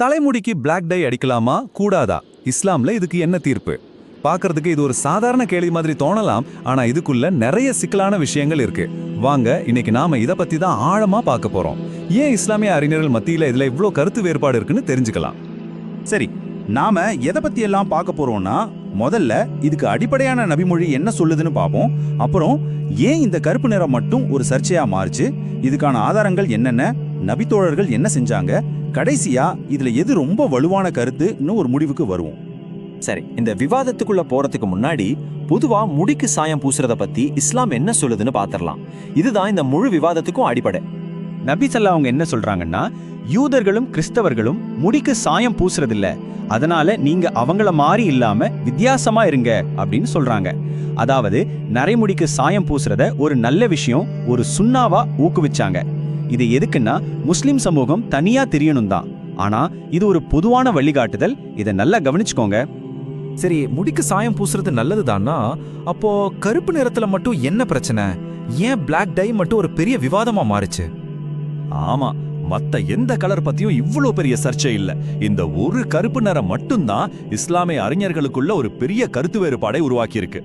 தலைமுடிக்கு black tie அடிக்கலாமா? கூடாதா? இஸ்லாம்ல இதுக்கு என்ன தீர்ப்பு? பார்க்கறதுக்கு இது ஒரு சாதாரண கேள்வி மாதிரி தோணலாம் ஆனா இதுக்குள்ள நிறைய சிக்கலான விஷயங்கள் இருக்கு. வாங்க இன்னைக்கு நாம இதை பத்தி தான் ஆழமா பார்க்க போறோம். ஏன் இஸ்லாமிய அறிஞர்கள் மத்தியில இதுல இவ்வளோ கருத்து வேறுபாடு இருக்குன்னு தெரிஞ்சுக்கலாம். சரி நாம எதை பத்தி எல்லாம் பார்க்க போறோம்னா முதல்ல இதுக்கு அடிப்படையான நபிமொழி என்ன சொல்லுதுன்னு பார்ப்போம். அப்புறம் ஏன் இந்த கருப்பு நிறம் மட்டும் ஒரு சர்ச்சையா மாறுச்சு? இதுக்கான ஆதாரங்கள் என்னென்ன? நபித்தோழர்கள் என்ன செஞ்சாங்க? கடைசியா இதுல எது ரொம்ப வலுவான கருத்துன்னு ஒரு முடிவுக்கு வருவோம். சரி இந்த விவாதத்துக்குள்ள போறதுக்கு முன்னாடி பொதுவா முடிக்கு சாயம் பூசுறத பத்தி இஸ்லாம் என்ன சொல்லுதுன்னு பாத்திரலாம். இதுதான் இந்த முழு விவாதத்துக்கும் அடிப்படை. நபி ஸல்லல்லாஹு அவங்க என்ன சொல்றாங்கன்னா யூதர்களும் கிறிஸ்தவர்களும் முடிக்கு சாயம் பூசுறதில்ல. அதனால நீங்க அவங்கள மாதிரி இல்லாம வித்தியாசமா இருங்க அப்படின்னு சொல்றாங்க. அதாவது நரைமுடிக்கு சாயம் பூசுறத ஒரு நல்ல விஷயம் ஒரு சுண்ணாவா ஊக்குவிச்சாங்க. இது எதுக்குன்னா முஸ்லிம் சமூகம் தனியா தெரியணும் தான் ஆனா இது ஒரு பொதுவான வழிகாட்டுதல். இதை நல்லா கவனிச்சுக்கோங்க. சரி முடிக்கு சாயம் பூசுறது நல்லதுதானா அப்போ கருப்பு நிறத்துல மட்டும் என்ன பிரச்சனை? ஏன் Black டை மட்டும் ஒரு பெரிய விவாதமா மாறுச்சு? ஆமா மத்த எந்த கலர் பத்தியும் இவ்ளோ பெரிய சர்ச்சை இல்ல. இந்த ஒரு கருப்பு நிறம் மட்டும்தான் இஸ்லாமிய அறிஞர்களுக்குள்ள ஒரு பெரிய கருத்து வேறுபாடை உருவாக்கி இருக்கு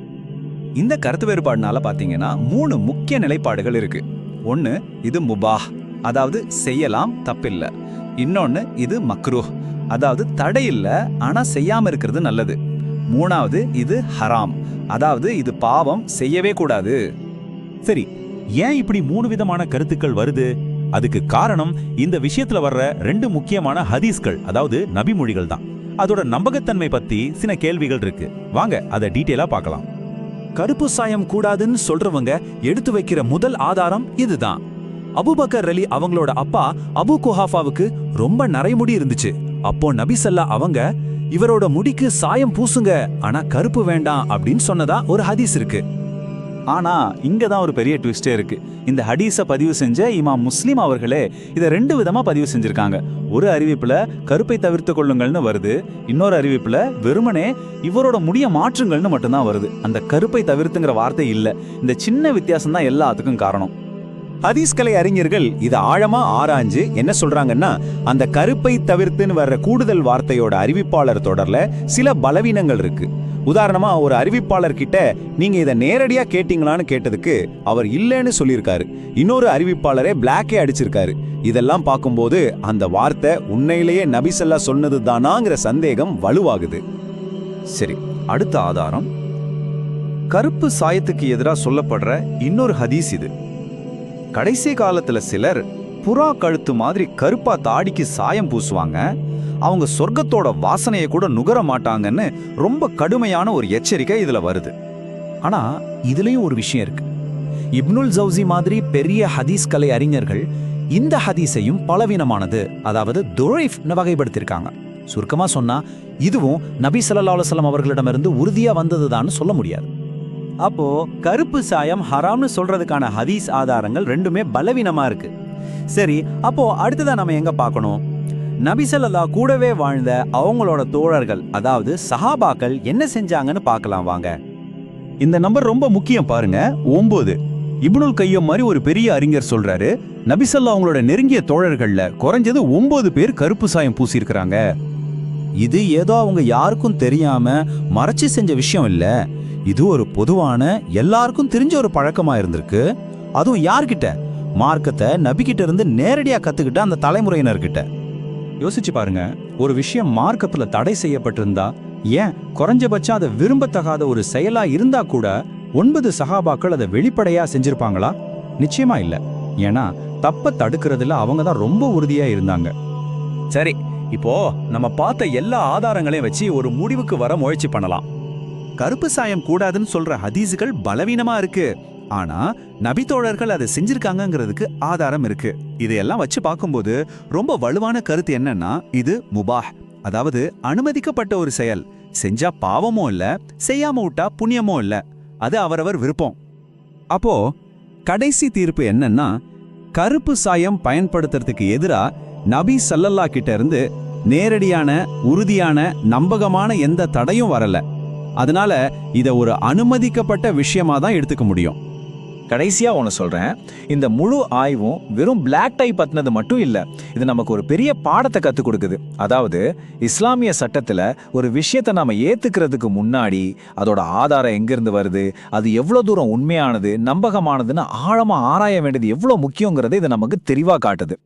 இந்த கருத்து வேறுபாடுனால பாத்தீங்கன்னா மூணு முக்கிய நிலைப்பாடுகள் இருக்கு. ஒன்னு இது முபாஹ் அதாவது செய்யலாம் தப்பில்ல. இன்னொன்னு இது மக்ரூஹ் அதாவது தடை இல்லை ஆனா செய்யாம இருக்கிறது நல்லது. மூணாவது இது ஹராம் அதாவது இது பாவம் செய்யவே கூடாது. சரி ஏன் இப்படி மூணு விதமான கருத்துக்கள் வருது? அதுக்கு காரணம் இந்த விஷயத்துல வர்ற ரெண்டு முக்கியமான ஹதீஸ்கள் அதாவது நபிமொழிகள் தான் அதோட நம்பகத்தன்மை பத்தி சில கேள்விகள் இருக்கு. வாங்க அதை டீட்டெயிலா பார்க்கலாம். கருப்பு சாயம் கூடாதுன்னு சொல்றவங்க எடுத்து வைக்கிற முதல் ஆதாரம் இதுதான். அபுபக்கர் அலி அவங்களோட அப்பா அபு குஹாஃபாவுக்கு ரொம்ப நரைமுடி இருந்துச்சு. அப்போ நபிசல்லா அவங்க இவரோட முடிக்கு சாயம் பூசுங்க ஆனா கருப்பு வேண்டாம் அப்படின்னு சொன்னதா ஒரு ஹதீஸ் இருக்கு. ஆனால் இங்கே தான் ஒரு பெரிய ட்விஸ்டே இருக்குது இந்த ஹடீஸை பதிவு செஞ்ச இமாம் முஸ்லீம் அவர்களே இதை ரெண்டு விதமாக பதிவு செஞ்சுருக்காங்க. ஒரு அறிவிப்பில் கருப்பை தவிர்த்து கொள்ளுங்கள்னு வருது. இன்னொரு அறிவிப்பில் வெறுமனே இவரோட முடிய மாற்றுங்கள்னு மட்டும்தான் வருது. அந்த கருப்பை தவிர்த்துங்கிற வார்த்தை இல்லை. இந்த சின்ன வித்தியாசம் தான் எல்லாத்துக்கும் காரணம். ஹதீஸ்கலை அறிஞர்கள் இதை ஆழமா ஆராய்ஞ்சு என்ன சொல்றாங்கன்னா அந்த கருப்பை தவிர்த்துன்னு வர்ற கூடுதல் வார்த்தையோட அறிவிப்பாளர் தொடர்ல சில பலவீனங்கள் இருக்கு. உதாரணமா ஒரு அறிவிப்பாளர் கிட்ட நீங்க இதை நேரடியா கேட்டீங்களான்னு கேட்டதுக்கு அவர் இல்லைன்னு சொல்லியிருக்காரு. இன்னொரு அறிவிப்பாளரே பிளாக்கே அடிச்சிருக்காரு. இதெல்லாம் பார்க்கும்போது அந்த வார்த்தை உண்மையிலேயே நபிசல்லா சொன்னது தானாங்கிற சந்தேகம் வலுவாகுது. சரி அடுத்த ஆதாரம். கருப்பு சாயத்துக்கு எதிராக சொல்லப்படுற இன்னொரு ஹதீஸ் இது. கடைசி காலத்தில் சிலர் புறா கழுத்து மாதிரி கருப்பா தாடிக்கு சாயம் பூசுவாங்க. அவங்க சொர்க்கத்தோட வாசனையை கூட நுகர மாட்டாங்கன்னு ரொம்ப கடுமையான ஒரு எச்சரிக்கை இதுல வருது. ஆனா இதுலயும் ஒரு விஷயம் இருக்கு. இப்னுல் ஜவுசி மாதிரி பெரிய ஹதீஸ் கலை அறிஞர்கள் இந்த ஹதீஸையும் பலவீனமானது அதாவது துரைஃப்னு வகைப்படுத்தியிருக்காங்க சுருக்கமா சொன்னா இதுவும் நபி சல்லா அலுவலம் அவர்களிடமிருந்து உறுதியா வந்ததுதான்னு சொல்ல முடியாது. அப்போ கருப்பு சாயம் ஹராம்னு சொல்றதுக்கான ஹதீஸ் ஆதாரங்கள் ரெண்டுமே பலவீனமா இருக்கு. சரி அப்போ அடுத்ததாக நம்ம எங்க பார்க்கணும்? நபிசல்லா கூடவே வாழ்ந்த அவங்களோட தோழர்கள் அதாவது சஹாபாக்கள் என்ன செஞ்சாங்கன்னு பார்க்கலாம் வாங்க. இந்த நம்பர் ரொம்ப முக்கியம் பாருங்க. ஒன்பது இப்னுல் கையம் மாதிரி ஒரு பெரிய அறிஞர் சொல்றாரு நபிசல்லா அவங்களோட நெருங்கிய தோழர்கள்ல குறைஞ்சது ஒன்பது பேர் கருப்பு சாயம் பூசியிருக்கிறாங்க. இது ஏதோ அவங்க யாருக்கும் தெரியாம மறைச்சு செஞ்ச விஷயம் இல்ல. இது ஒரு பொதுவான எல்லாருக்கும் தெரிஞ்ச ஒரு பழக்கமா இருந்திருக்கு. அதுவும் யார்கிட்ட? மார்க்கத்தை நபிக்கிட்ட இருந்து நேரடியாக கத்துக்கிட்ட அந்த தலைமுறையினர்கிட்ட. யோசிச்சு பாருங்க ஒரு விஷயம் மார்க்கப்பில் தடை செய்யப்பட்டிருந்தா ஏன் குறைஞ்சபட்சம் அதை விரும்பத்தகாத ஒரு செயலா இருந்தா கூட ஒன்பது சகாபாக்கள் அதை வெளிப்படையா செஞ்சிருப்பாங்களா? நிச்சயமா இல்ல. ஏன்னா தப்ப தடுக்கிறதுல அவங்க தான் ரொம்ப உறுதியா இருந்தாங்க. சரி இப்போ நம்ம பார்த்த எல்லா ஆதாரங்களையும் வச்சு ஒரு முடிவுக்கு வர முயற்சி பண்ணலாம். கருப்பு சாயம் கூடாதுன்னு சொல்ற ஹதீஸுகள் பலவீனமா இருக்கு. ஆனா நபித்தோழர்கள் அதை செஞ்சிருக்காங்கிறதுக்கு ஆதாரம் இருக்கு. இதையெல்லாம் வச்சு பார்க்கும்போது ரொம்ப வலுவான கருத்து என்னன்னா இது முபாஹ். அதாவது அனுமதிக்கப்பட்ட ஒரு செயல். செஞ்சா பாவமும் இல்ல செய்யாம விட்டா புண்ணியமும் இல்ல. அது அவரவர் விருப்பம். அப்போ கடைசி தீர்ப்பு என்னன்னா கருப்பு சாயம் பயன்படுத்துறதுக்கு எதிரா நபி சல்லல்லா கிட்ட இருந்து நேரடியான உறுதியான நம்பகமான எந்த தடையும் வரல. அதனால இத ஒரு அனுமதிக்கப்பட்ட விஷயமா தான் எடுத்துக்க முடியும். கடைசியாக ஒன்று சொல்கிறேன் இந்த முழு ஆய்வும் வெறும் பிளாக் டை பற்றினது மட்டும் இல்லை இது நமக்கு ஒரு பெரிய பாடத்தை கற்றுக் கொடுக்குது. அதாவது இஸ்லாமிய சட்டத்தில் ஒரு விஷயத்தை நம்ம ஏற்றுக்கிறதுக்கு முன்னாடி அதோட ஆதாரம் எங்கேருந்து வருது அது எவ்வளோ தூரம் உண்மையானது நம்பகமானதுன்னு ஆழமாக ஆராய வேண்டியது எவ்வளோ முக்கியங்கிறத இது நமக்கு தெளிவாக காட்டுது.